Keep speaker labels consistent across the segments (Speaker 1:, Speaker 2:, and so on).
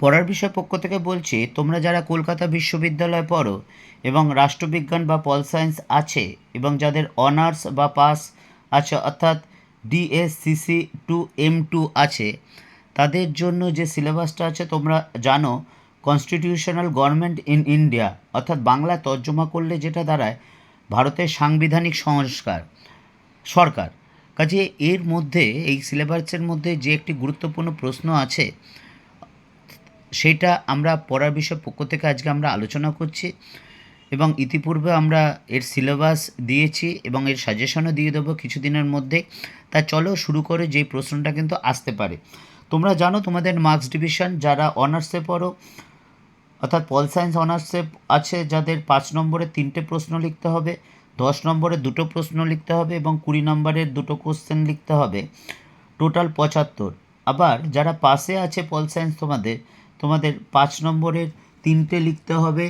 Speaker 1: পড়ার বিষয় পক্ষ থেকে বলছি, তোমরা যারা কলকাতা বিশ্ববিদ্যালয়ে পড়ো এবং রাষ্ট্রবিজ্ঞান বা পল সায়েন্স আছে এবং যাদের অনার্স বা পাস আছে, অর্থাৎ ডিএসসিসি টু এম টু আছে, তাদের জন্য যে সিলেবাসটা আছে তোমরা জানো, কনস্টিটিউশনাল গভর্নমেন্ট ইন ইন্ডিয়া, অর্থাৎ বাংলা তর্জমা করলে যেটা দাঁড়ায়, ভারতের সাংবিধানিক সংস্কার, সরকার। কাজে এর মধ্যে, এই সিলেবাসের মধ্যে যে একটি গুরুত্বপূর্ণ প্রশ্ন আছে সেটা আমরা পড়ার বিষয় পক্ষ থেকে আজকে আমরা আলোচনা করছি এবং ইতিপূর্বে আমরা এর সিলেবাস দিয়েছি এবং এর সাজেশনও দিয়ে দেবো কিছুদিনের মধ্যে। তা চলো শুরু করে যে প্রশ্নটা কিন্তু আসতে পারে। তোমরা জানো তোমাদের মার্কস ডিভিশন যারা অনার্সে পড়ো, অর্থাৎ পল সায়েন্স অনার্সে আছে যাদের পাঁচ নম্বরে তিনটে প্রশ্ন লিখতে হবে, দশ নম্বরে দুটো প্রশ্ন লিখতে হবে এবং কুড়ি নম্বরের দুটো কোশ্চেন লিখতে হবে। টোটাল পঁচাত্তর। আবার যারা পাশে আছে পল সায়েন্স তোমাদের তোমাদের পাঁচ নম্বরের তিনটে লিখতে হবে,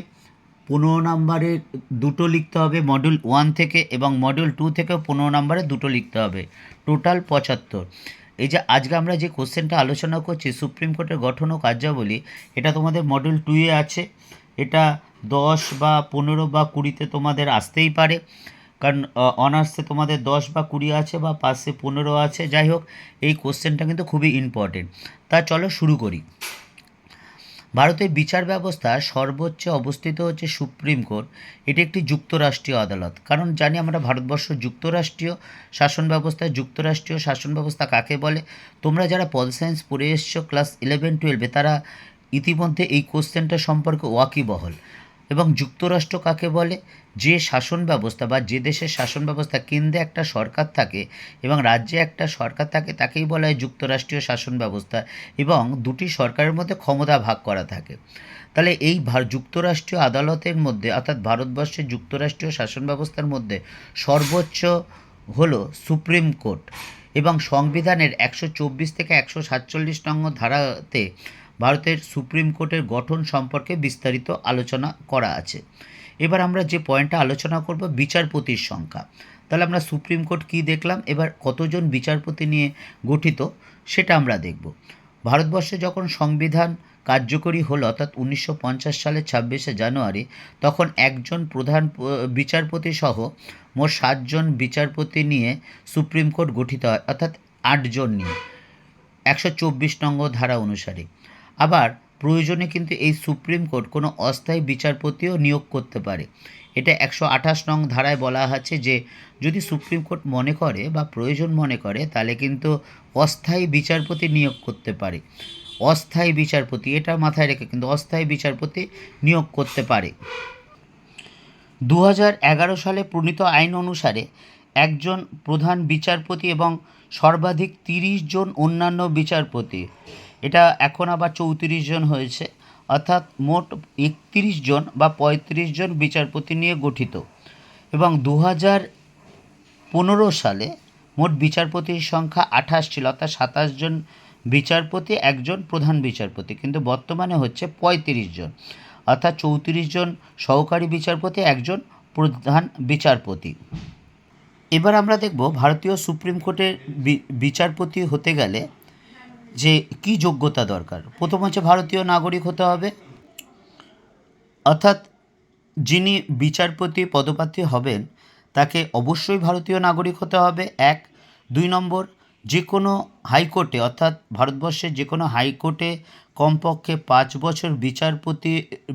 Speaker 1: পনেরো নম্বরের দুটো লিখতে হবে মডিউল ওয়ান থেকে এবং মডিউল টু থেকে পনেরো নম্বরে দুটো লিখতে হবে। টোটাল পঁচাত্তর। এই যে আজকে আমরা যে কোশ্চেনটা আলোচনা করছি সুপ্রিম কোর্টের গঠন ও কার্যাবলী, এটা তোমাদের মডিউল টুয়ে আছে। এটা দশ বা পনেরো বা কুড়িতে তোমাদের আসতেই পারে। কারণ অনার্সে তোমাদের দশ বা কুড়ি আছে বা পাশে পনেরো আছে। যাই হোক, এই কোশ্চেনটা কিন্তু খুবই ইম্পর্টেন্ট তা চলো শুরু করি। ভারতের বিচার ব্যবস্থা সর্বোচ্চ অবস্থিত হচ্ছে সুপ্রিম কোর্ট। এটি একটি যুক্তরাষ্ট্রীয় আদালত। কারণ জানি আমরা ভারতবর্ষ যুক্তরাষ্ট্রীয় শাসন ব্যবস্থা, যুক্তরাষ্ট্রীয় শাসন ব্যবস্থা কাকে বলে? তোমরা যারা পল সায়েন্স পড়ে এসছো, ক্লাস ইলেভেন, টুয়েলভে, তারা ইতিমধ্যে এই কোশ্চেনটা সম্পর্কে ওয়াকিবহল। এবং যুক্তরাষ্ট্র কাকে বলে? যে শাসন ব্যবস্থা বা যে দেশের শাসন ব্যবস্থা কেন্দ্রে একটা সরকার থাকে এবং রাজ্যে একটা সরকার থাকে, তাকেই বলা হয় যুক্তরাষ্ট্রীয় শাসন ব্যবস্থা এবং দুটি সরকারের মধ্যে ক্ষমতা ভাগ করা থাকে। তাহলে এই যুক্তরাষ্ট্রীয় আদালতের মধ্যে অর্থাৎ ভারতবর্ষের যুক্তরাষ্ট্রীয় শাসন ব্যবস্থার মধ্যে সর্বোচ্চ হলো সুপ্রিম কোর্ট এবং সংবিধানের একশো চব্বিশ থেকে একশো সাতচল্লিশ নং ধারাতে ভারতের সুপ্রিম কোর্টের গঠন সম্পর্কে বিস্তারিত আলোচনা করা আছে। এবার আমরা যে পয়েন্টটা আলোচনা করব, বিচারপতির সংখ্যা। তাহলে আমরা সুপ্রিম কোর্ট কী দেখলাম, এবার কতজন বিচারপতি নিয়ে গঠিত সেটা আমরা দেখব। ভারতবর্ষে যখন সংবিধান কার্যকরী হলো, অর্থাৎ উনিশশো সালের ছাব্বিশে জানুয়ারি, তখন একজন প্রধান বিচারপতি সহ মোট সাতজন বিচারপতি নিয়ে সুপ্রিম কোর্ট গঠিত হয়, অর্থাৎ আটজন নিয়ে। একশো চব্বিশ নম্বর ধারা অনুসারে। আবার প্রয়োজনে কিন্তু এই সুপ্রিম কোর্ট কোনো অস্থায়ী বিচারপতিও নিয়োগ করতে পারে। এটা একশো আঠাশ নং ধারায় বলা আছে যে, যদি সুপ্রিম কোর্ট মনে করে বা প্রয়োজন মনে করে, তাহলে কিন্তু অস্থায়ী বিচারপতি নিয়োগ করতে পারে। অস্থায়ী বিচারপতি, এটা মাথায় রেখে কিন্তু অস্থায়ী বিচারপতি নিয়োগ করতে পারে। দু সালে প্রণীত আইন অনুসারে একজন প্রধান বিচারপতি এবং সর্বাধিক তিরিশ জন অন্যান্য বিচারপতি। এটা এখন আবার চৌত্রিশ জন হয়েছে, অর্থাৎ মোট একত্রিশ জন বা পঁয়ত্রিশ জন বিচারপতি নিয়ে গঠিত। এবং দু হাজার পনেরো সালে মোট বিচারপতির সংখ্যা আঠাশ ছিল, অর্থাৎ সাতাশ জন বিচারপতি, একজন প্রধান বিচারপতি। কিন্তু বর্তমানে হচ্ছে পঁয়ত্রিশ জন, অর্থাৎ চৌত্রিশ জন সহকারী বিচারপতি, একজন প্রধান বিচারপতি। এবার আমরা দেখব ভারতীয় সুপ্রিম কোর্টের বিচারপতি হতে গেলে যে কি যোগ্যতা দরকার? প্রথম হচ্ছে ভারতীয় নাগরিক হতে হবে। অর্থাৎ যিনি বিচারপতি পদপ্রার্থী হবেন, তাকে অবশ্যই ভারতীয় নাগরিক হতে হবে। এক। দুই নম্বর, যে কোনো হাইকোর্টে, অর্থাৎ ভারতবর্ষের যে কোনো হাইকোর্টে কমপক্ষে পাঁচ বছর বিচারপতি,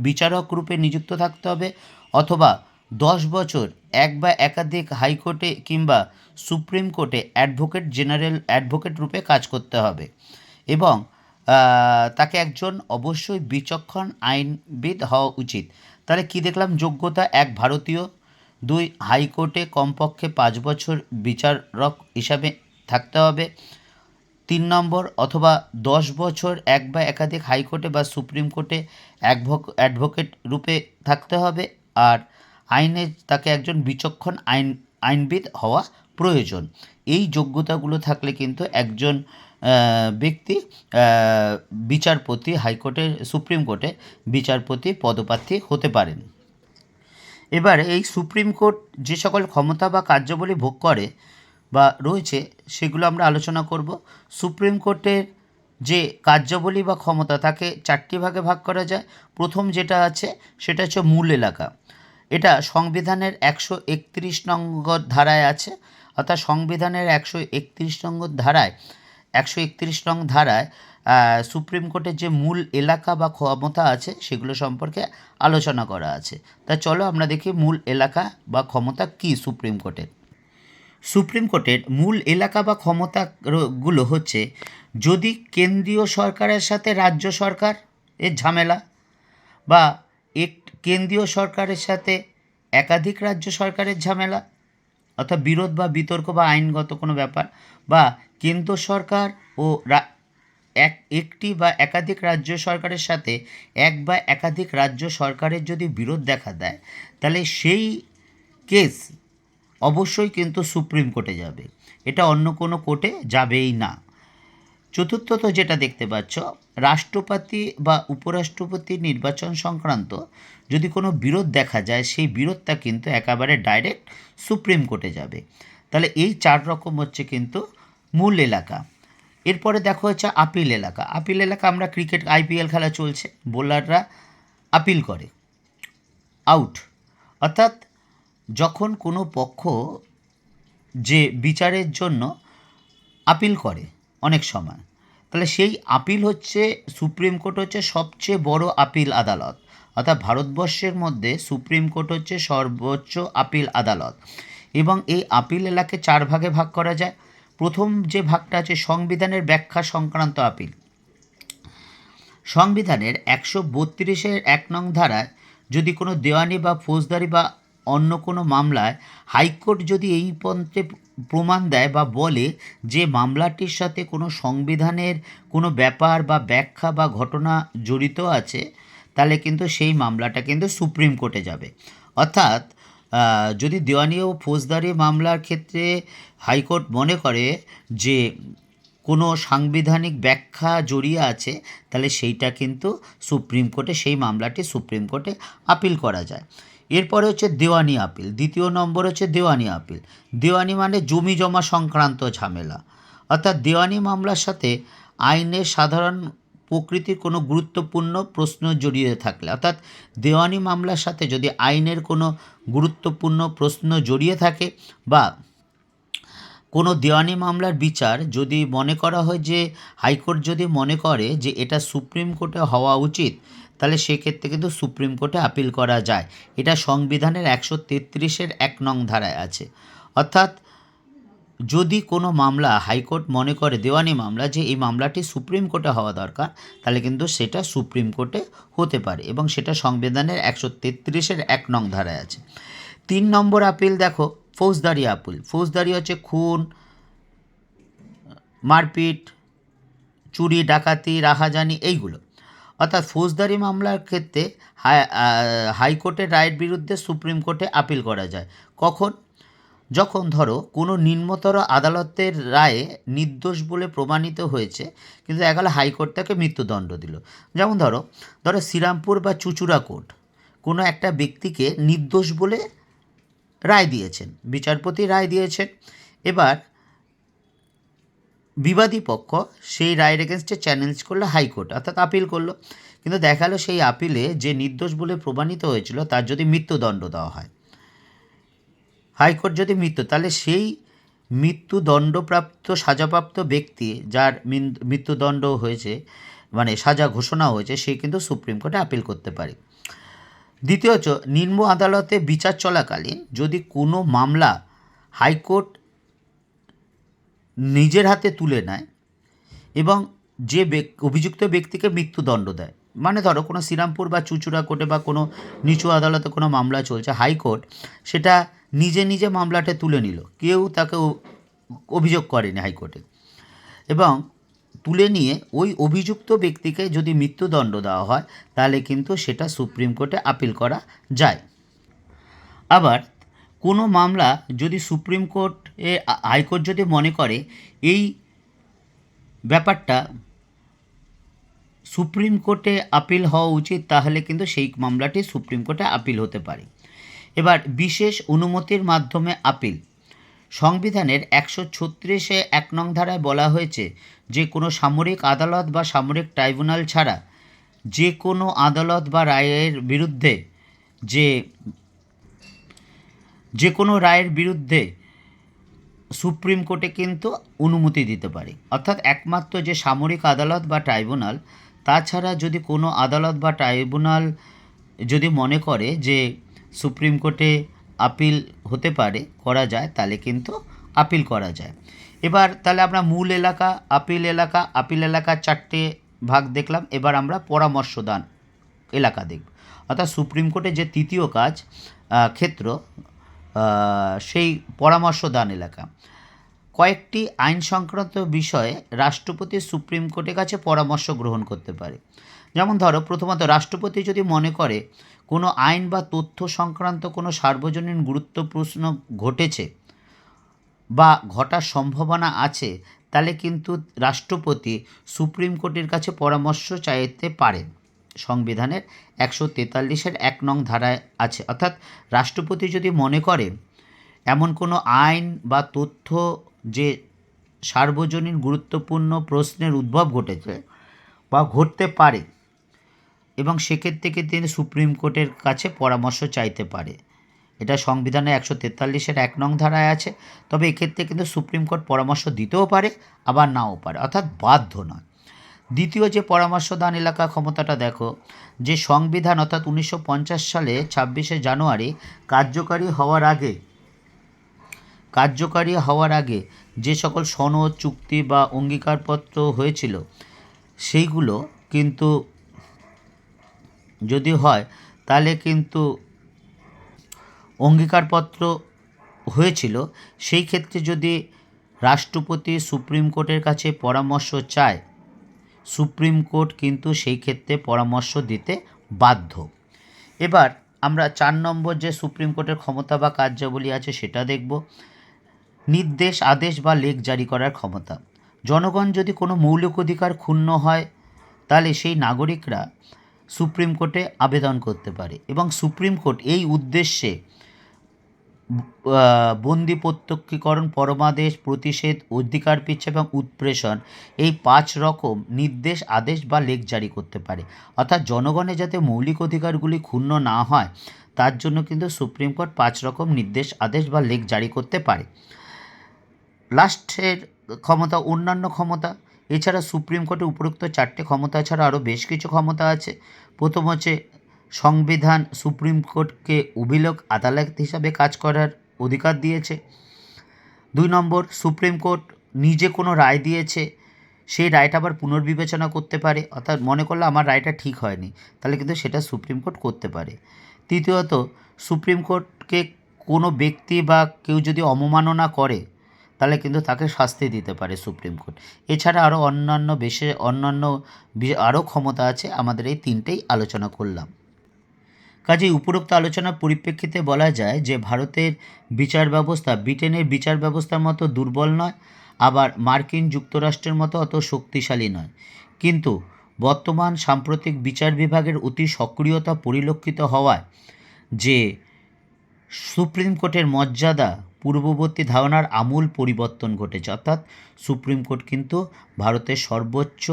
Speaker 1: বিচারক রূপে নিযুক্ত থাকতে হবে, অথবা দশ বছর এক বা একাধিক হাইকোর্টে কিংবা সুপ্রিম কোর্টে অ্যাডভোকেট জেনারেল, অ্যাডভোকেট রূপে কাজ করতে হবে। এবং তাকে একজন অবশ্যই বিচক্ষণ আইনবিদ হওয়া উচিত। তাহলে কী দেখলাম? যোগ্যতা এক ভারতীয়, দুই হাইকোর্টে কমপক্ষে পাঁচ বছর বিচারক হিসাবে থাকতে হবে, তিন নম্বর অথবা দশ বছর এক বা একাধিক হাইকোর্টে বা সুপ্রিম কোর্টে অ্যাডভোকেট রূপে থাকতে হবে, আর আইনে তাকে একজন বিচক্ষণ আইন, আইনবিদ হওয়া প্রয়োজন। এই যোগ্যতাগুলো থাকলে কিন্তু একজন ব্যক্তি বিচারপতি, হাইকোর্টের, সুপ্রিম কোর্টে বিচারপতি, পদপ্রার্থী হতে পারেন। এবার এই সুপ্রিম কোর্ট যে সকল ক্ষমতা বা কার্যাবলী ভোগ করে বা রয়েছে, সেগুলো আমরা আলোচনা করব। সুপ্রিম কোর্টের যে কার্যাবলী বা ক্ষমতা, তাকে চারটি ভাগে ভাগ করা যায়। প্রথম যেটা আছে, সেটা হচ্ছে মূল এলাকা। এটা সংবিধানের একশো একত্রিশ নম্বর ধারায় আছে। অর্থাৎ সংবিধানের একশো একত্রিশ নম্বর ধারায়, একশো একত্রিশ নং ধারায় সুপ্রিম কোর্টের যে মূল এলাকা বা ক্ষমতা আছে সেগুলো সম্পর্কে আলোচনা করা আছে। তা চলো আমরা দেখি মূল এলাকা বা ক্ষমতা কী সুপ্রিম কোর্টের। সুপ্রিম কোর্টের মূল এলাকা বা ক্ষমতাগুলো হচ্ছে, যদি কেন্দ্রীয় সরকারের সাথে রাজ্য সরকার এর ঝামেলা বা এক, কেন্দ্রীয় সরকারের সাথে একাধিক রাজ্য সরকারের ঝামেলা অর্থাৎ বিরোধ বা বিতর্ক বা আইনগত কোনো ব্যাপার বা কেন্দ্র সরকার ও এক, একটি বা একাধিক রাজ্য সরকারের সাথে এক বা একাধিক রাজ্য সরকারের যদি বিরোধ দেখা দেয়, তাহলে সেই কেস অবশ্যই কিন্তু সুপ্রিম কোর্টে যাবে। এটা অন্য কোনো কোর্টে যাবেই না। চতুর্থত যেটা দেখতে পাচ্ছ, রাষ্ট্রপতি বা উপরাষ্ট্রপতি নির্বাচন সংক্রান্ত যদি কোনো বিরোধ দেখা যায়, সেই বিরোধটা কিন্তু একেবারে ডাইরেক্ট সুপ্রিম কোর্টে যাবে। তাহলে এই চার রকম হচ্ছে কিন্তু মূল এলাকা। এরপরে দেখো হচ্ছে আপিল এলাকা। আপিল এলাকা আমরা ক্রিকেট, আইপিএল খেলা চলছে। বোলাররা আপিল করে। আউট অর্থাৎ যখন কোনো পক্ষ যে বিচারের জন্য আপিল করে অনেক সময়, তাহলে সেই আপিল হচ্ছে, সুপ্রিম কোর্ট হচ্ছে সবচেয়ে বড় আপিল আদালত। অর্থাৎ ভারতবর্ষের মধ্যে সুপ্রিম কোর্ট হচ্ছে সর্বোচ্চ আপিল আদালত। এবং এই আপিল এলাকে চার ভাগে ভাগ করা যায়। প্রথম যে ভাগটা আছে সংবিধানের ব্যাখ্যা সংক্রান্ত আপিল। সংবিধানের একশো বত্রিশের এক নং ধারায় যদি কোনো দেওয়ানি বা ফৌজদারি বা অন্য কোনো মামলায় হাইকোর্ট যদি এই পন্থে প্রমাণ দেয় বা বলে যে মামলাটির সাথে কোনো সংবিধানের কোনো ব্যাপার বা ব্যাখ্যা বা ঘটনা জড়িত আছে তাহলে কিন্তু সেই মামলাটা কিন্তু সুপ্রিম কোর্টে যাবে। অর্থাৎ যদি দেওয়ানি ও ফৌজদারি মামলার ক্ষেত্রে হাইকোর্ট মনে করে যে কোনো সাংবিধানিক ব্যাখ্যা জড়িয়ে আছে, তাহলে সেইটা কিন্তু সুপ্রিম কোর্টে, সেই মামলাটি সুপ্রিম কোর্টে আপিল করা যায়। এরপরে হচ্ছে দেওয়ানি আপিল, দ্বিতীয় নম্বর হচ্ছে দেওয়ানি আপিল। দেওয়ানি মানে জমি জমা সংক্রান্ত ঝামেলা। অর্থাৎ দেওয়ানি মামলার সাথে আইনের সাধারণ প্রকৃতির কোনো গুরুত্বপূর্ণ প্রশ্ন জড়িয়ে থাকলে, অর্থাৎ দেওয়ানি মামলার সাথে যদি আইনের কোনো গুরুত্বপূর্ণ প্রশ্ন জড়িয়ে থাকে বা কোনো দেওয়ানি মামলার বিচার যদি মনে করা হয় যে হাইকোর্ট যদি মনে করে যে এটা সুপ্রিম কোর্টে হওয়া উচিত, তাহলে সেক্ষেত্রে কিন্তু সুপ্রিম কোর্টে আপিল করা যায়। এটা সংবিধানের একশো তেত্রিশের এক নং ধারায় আছে। অর্থাৎ যদি কোনো মামলা হাইকোর্ট মনে করে, দেওয়ানি মামলা, যে এই মামলাটি সুপ্রিম কোর্টে হওয়া দরকার, তাহলে কিন্তু সেটা সুপ্রিম কোর্টে হতে পারে এবং সেটা সংবিধানের একশো তেত্রিশের এক নং ধারায় আছে। তিন নম্বর আপিল দেখো, ফৌজদারি আপিল। ফৌজদারি হচ্ছে খুন, মারপিট, চুরি, ডাকাতি, রাহাজানি এইগুলো। অর্থাৎ ফৌজদারি মামলার ক্ষেত্রে হাই হাইকোর্টের রায়ের বিরুদ্ধে সুপ্রিম কোর্টে আপিল করা যায়। কখন? যখন ধরো কোনো নিম্নতর আদালতের রায়ে নির্দোষ বলে প্রমাণিত হয়েছে, কিন্তু একালে হাইকোর্ট তাকে মৃত্যুদণ্ড দিল। যেমন ধরো ধরো শ্রীরামপুর বা চুচুড়া কোর্ট, কোনো একটা ব্যক্তিকে নির্দোষ বলে রায় দিয়েছেন, বিচারপতি রায় দিয়েছেন। এবার বিবাদী পক্ষ সেই রায়ের এগেনস্টে চ্যালেঞ্জ করল, হাইকোর্ট অর্থাৎ আপিল করল। কিন্তু দেখাল সেই আপিলে যে নির্দোষ বলে প্রমাণিত হয়েছিল, তার যদি মৃত্যুদণ্ড দেওয়া হয়। হাইকোর্ট যদি মৃত্যু, তাহলে সেই মৃত্যুদণ্ডপ্রাপ্ত, সাজাপ্রাপ্ত ব্যক্তি যার মৃত্যুদণ্ড হয়েছে মানে সাজা ঘোষণা হয়েছে, সে কিন্তু সুপ্রিম কোর্টে আপিল করতে পারে। দ্বিতীয়ত, নিম্ন আদালতে বিচার চলাকালীন যদি কোনো মামলা হাইকোর্ট নিজের হাতে তুলে নেয় এবং যে অভিযুক্ত ব্যক্তিকে মৃত্যুদণ্ড দেয় মানে ধরো কোনো শ্রীরামপুর বা চুচুড়া কোর্টে বা কোনো নিচু আদালতে কোনো মামলা চলছে, হাইকোর্ট সেটা নিজে নিজে মামলাটা তুলে নিল। কেউ তাকে অভিযোগ করেনি হাইকোর্টে। এবং তুলে নিয়ে ওই অভিযুক্ত ব্যক্তিকে যদি মৃত্যুদণ্ড দেওয়া হয়, তাহলে কিন্তু সেটা সুপ্রিম কোর্টে আপিল করা যায়। আবার কোনো মামলা যদি সুপ্রিম কোর্টে হাইকোর্ট যদি মনে করে, এই ব্যাপারটা সুপ্রিম কোর্টে আপিল হওয়া উচিত, তাহলে কিন্তু সেই মামলাটি সুপ্রিম কোর্টে আপিল হতে পারে। এবার বিশেষ অনুমতির মাধ্যমে আপিল। সংবিধানের একশো ছত্রিশে এক নং ধারায় বলা হয়েছে, যে কোনো সামরিক আদালত বা সামরিক ট্রাইব্যুনাল ছাড়া যে কোনো আদালত বা রায়ের বিরুদ্ধে যে যে কোনো রায়ের বিরুদ্ধে সুপ্রিম কোর্টে কিন্তু অনুমতি দিতে পারে। অর্থাৎ একমাত্র যে সামরিক আদালত বা ট্রাইব্যুনাল, তাছাড়া যদি কোনো আদালত বা ট্রাইব্যুনাল যদি মনে করে যে সুপ্রিম কোর্টে আপিল হতে পারে, করা যায়, তাহলে কিন্তু আপিল করা যায়। এবার তাহলে আমরা মূল এলাকা, আপিল এলাকা, আপিল এলাকার চারটে ভাগ দেখলাম, এবার আমরা পরামর্শদান এলাকা দেখব। অর্থাৎ সুপ্রিম কোর্টে যে তৃতীয় কাজ ক্ষেত্র সেই পরামর্শদান এলাকা। কয়েকটি আইন সংক্রান্ত বিষয়ে রাষ্ট্রপতি সুপ্রিম কোর্টের কাছে পরামর্শ গ্রহণ করতে পারে। যেমন ধরো, প্রথমত রাষ্ট্রপতি যদি মনে করে কোনো আইন বা তথ্য সংক্রান্ত কোনো সার্বজনীন গুরুত্ব প্রশ্ন ঘটেছে বা ঘটার সম্ভাবনা আছে, তাহলে কিন্তু রাষ্ট্রপতি সুপ্রিম কোর্টের কাছে পরামর্শ চাইতে পারেন। সংবিধানের একশো তেতাল্লিশের এক নং ধারায় আছে। অর্থাৎ রাষ্ট্রপতি যদি মনে করে এমন কোনো আইন বা তথ্য যে সার্বজনীন গুরুত্বপূর্ণ প্রশ্নের উদ্ভব ঘটেছে বা ঘটতে পারে এবং সেক্ষেত্রে তিনি সুপ্রিম কোর্টের কাছে পরামর্শ চাইতে পারে? এটা সংবিধানে একশো তেতাল্লিশের এক নং ধারায় আছে। তবে এক্ষেত্রে কিন্তু সুপ্রিম কোর্ট পরামর্শ দিতেও পারে, আবার নাও পারে, অর্থাৎ বাধ্য নয়। দ্বিতীয় যে পরামর্শদান এলাকা ক্ষমতাটা দেখো, যে সংবিধান অর্থাৎ উনিশশো পঞ্চাশ সালে ছাব্বিশে জানুয়ারি কার্যকারী হওয়ার আগে, কার্যকারী হওয়ার আগে যে সকল সনদ, চুক্তি বা অঙ্গীকারপত্র হয়েছিল, সেইগুলো কিন্তু যদি হয়, তাহলে কিন্তু অঙ্গীকারপত্র হয়েছিল। সেই ক্ষেত্রে যদি রাষ্ট্রপতি সুপ্রিম কোর্টের কাছে পরামর্শ চায়, সুপ্রিম কোর্ট কিন্তু সেই ক্ষেত্রে পরামর্শ দিতে বাধ্য। এবার আমরা চার নম্বর যে সুপ্রিম কোর্টের ক্ষমতা বা কার্যাবলী আছে সেটা দেখব। নির্দেশ, আদেশ বা লেখ জারি করার ক্ষমতা। জনগণ যদি কোনো মৌলিক অধিকার ক্ষুণ্ণ হয়, তাহলে সেই নাগরিকরা সুপ্রিম কোর্টে আবেদন করতে পারে এবং সুপ্রিম কোর্ট এই উদ্দেশ্যে বন্দি প্রত্যক্ষীকরণ পরমাদেশ, প্রতিষেধ, অধিকার পিচ্ছা এবং উৎপ্রেষণ এই পাঁচ রকম নির্দেশ, আদেশ বা লেখ জারি করতে পারে। অর্থাৎ জনগণের যাতে মৌলিক অধিকারগুলি ক্ষুণ্ণ না হয়, তার জন্য কিন্তু সুপ্রিম কোর্ট পাঁচ রকম নির্দেশ, আদেশ বা লেখ জারি করতে পারে। লাস্টের ক্ষমতা, অন্যান্য ক্ষমতা এছাড়া সুপ্রিম কোর্টে উপরোক্ত চারটে ক্ষমতা ছাড়া আরও বেশ কিছু ক্ষমতা আছে। প্রথম হচ্ছে সংবিধান সুপ্রিম কোর্টকে অভিযোগ আদালত হিসাবে কাজ করার অধিকার দিয়েছে। দুই নম্বর, সুপ্রিম কোর্ট নিজে কোনো রায় দিয়েছে, সেই রায়টা আবার পুনর্বিবেচনা করতে পারে। অর্থাৎ মনে করলে আমার রায়টা ঠিক হয়নি, তাহলে কিন্তু সেটা সুপ্রিম কোর্ট করতে পারে। তৃতীয়ত, সুপ্রিম কোর্টকে কোনো ব্যক্তি বা কেউ যদি অবমাননা করে তাহলে কিন্তু তাকে শাস্তি দিতে পারে সুপ্রিম কোর্ট। এছাড়া আরও অন্যান্য বেশি, অন্যান্য আরও ক্ষমতা আছে, আমাদের এই তিনটেই আলোচনা করলাম। কাজেই উপরোক্ত আলোচনার পরিপ্রেক্ষিতে বলা যায় যে, ভারতের বিচার ব্যবস্থা, ব্রিটেনের বিচার ব্যবস্থার মতো দুর্বল নয়, আবার মার্কিন যুক্তরাষ্ট্রের মতো অত শক্তিশালী নয়। কিন্তু বর্তমান সাম্প্রতিক বিচার বিভাগের অতি সক্রিয়তা পরিলক্ষিত হওয়ায় যে, সুপ্রিম কোর্টের মর্যাদা পূর্ববর্তী ধারণার আমূল পরিবর্তন ঘটেছে। অর্থাৎ সুপ্রিম কোর্ট কিন্তু ভারতের সর্বোচ্চ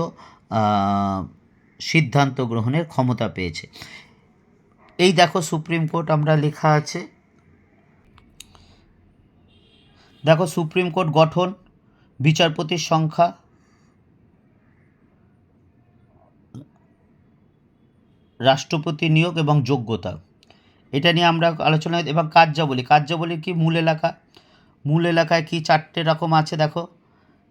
Speaker 1: সিদ্ধান্ত গ্রহণের ক্ষমতা পেয়েছে। এই দেখো সুপ্রিম কোর্ট আমরা লেখা আছে। দেখো সুপ্রিম কোর্ট গঠন, বিচারপতির সংখ্যা। রাষ্ট্রপতি নিয়োগ এবং যোগ্যতা। এটা নিয়ে আমরা আলোচনা এবং কার্যাবলী কার্যাবলীর কি? মূল এলাকা। মূল এলাকায় কি চারটে রকম আছে দেখো?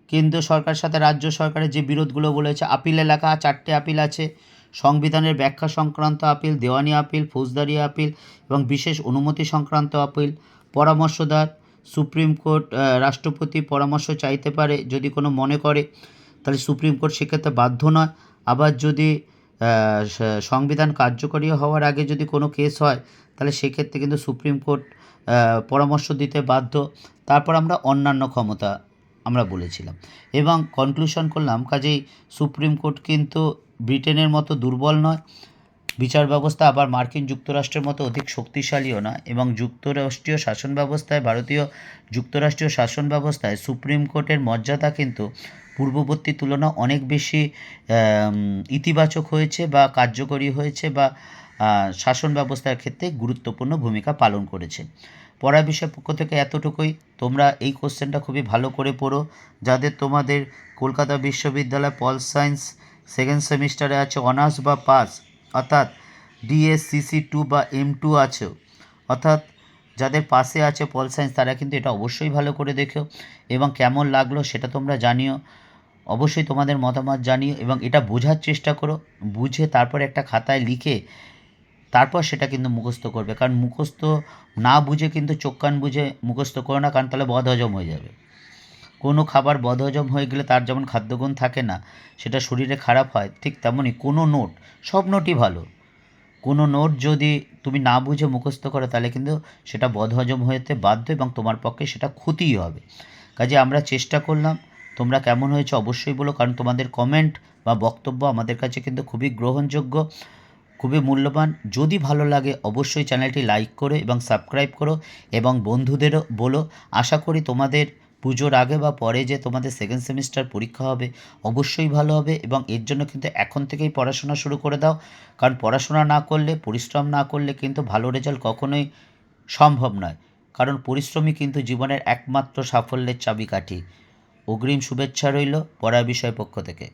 Speaker 1: কেন্দ্র সরকারের সাথে রাজ্য সরকারের যে বিরোধগুলো বলেছে, আপিল এলাকা চারটে আপিল আছে। সংবিধানের ব্যাখ্যা সংক্রান্ত আপিল, দেওয়ানি আপিল, ফৌজদারি আপিল, এবং বিশেষ অনুমতি সংক্রান্ত আপিল। পরামর্শদার সুপ্রিম কোর্ট রাষ্ট্রপতি পরামর্শ চাইতে পারে, যদি কোনো মনে করে। তাহলে সুপ্রিম কোর্ট সেক্ষেত্রে বাধ্য নয়। আবার যদি সংবিধান কার্যকরী হওয়ার আগে যদি কোনো কেস হয়, তাহলে সেক্ষেত্রে কিন্তু সুপ্রিম কোর্ট পরামর্শ দিতে বাধ্য। তারপর আমরা অন্যান্য ক্ষমতা আমরা বলেছিলাম। এবং কনক্লুশন করলাম, কাজেই সুপ্রিম কোর্ট কিন্তু ব্রিটেনের মতো দুর্বল নয়। বিচার ব্যবস্থা আবার মার্কিন যুক্তরাষ্ট্রের মতো অধিক শক্তিশালীও না। এবং যুক্তরাষ্ট্রীয় শাসন ব্যবস্থায়, ভারতীয় যুক্তরাষ্ট্রীয় শাসন ব্যবস্থায় সুপ্রিম কোর্টের মর্যাদা কিন্তু পূর্ববর্তী তুলনা অনেক বেশি ইতিবাচক হয়েছে বা কার্যকরী হয়েছে বা শাসন ব্যবস্থার ক্ষেত্রে গুরুত্বপূর্ণ ভূমিকা পালন করেছে। পড়া বিষয় পক্ষ থেকে এতটুকুই। তোমরা এই কোশ্চেনটা খুবই ভালো করে পড়ো। যাদের তোমাদের কলকাতা বিশ্ববিদ্যালয় পল সায়েন্স সেকেন্ড সেমিস্টারে আছে, অনার্স বা পাস, অর্থাৎ ডিএসসিসি টু বা এম টু আছে অর্থাৎ যাদের পাশে আছে পল সায়েন্স তারা কিন্তু এটা অবশ্যই ভালো করে দেখো এবং কেমন লাগল সেটা তোমরা জানিও। অবশ্যই তোমাদের মতামত জানিও এবং এটা বোঝার চেষ্টা করো। বুঝে তারপর একটা খাতায় লিখে তারপর সেটা কিন্তু মুখস্থ করবে। কারণ মুখস্থ না বুঝে কিন্তু চোখ কান বুঝে মুখস্থ করো না, কারণ তাহলে বদহজম হয়ে যাবে। কোনো খাবার বদহজম হয়ে গেলে তার যেমন খাদ্যগুণ থাকে না, সেটা শরীরে খারাপ হয়, ঠিক তেমনই কোনো নোট, সব নোটই ভালো। কোনো নোট যদি তুমি না বুঝে মুখস্থ করো, তাহলে কিন্তু সেটা বদহজম হতে বাধ্য এবং তোমার পক্ষে সেটা ক্ষতিই হবে। কাজে আমরা চেষ্টা করলাম তোমরা কেমন হয়েছে অবশ্যই বলো, কারণ তোমাদের কমেন্ট বা বক্তব্য আমাদের কাছে কিন্তু খুবই গ্রহণযোগ্য, খুবই মূল্যবান। যদি ভালো লাগে অবশ্যই চ্যানেলটি লাইক করো এবং সাবস্ক্রাইব করো এবং বন্ধুদেরও বলো। আশা করি তোমাদের পুজোর আগে বা পরে যে তোমাদের সেকেন্ড সেমিস্টার পরীক্ষা হবে অবশ্যই ভালো হবে এবং এর জন্য কিন্তু এখন থেকেই পড়াশোনা শুরু করে দাও। কারণ পড়াশোনা না করলে, পরিশ্রম না করলে কিন্তু ভালো রেজাল্ট কখনোই সম্ভব নয়। কারণ পরিশ্রমই কিন্তু জীবনের একমাত্র সাফল্যের চাবিকাঠি। অগ্রিম শুভেচ্ছা রইল পড়া বিষয় পক্ষ থেকে।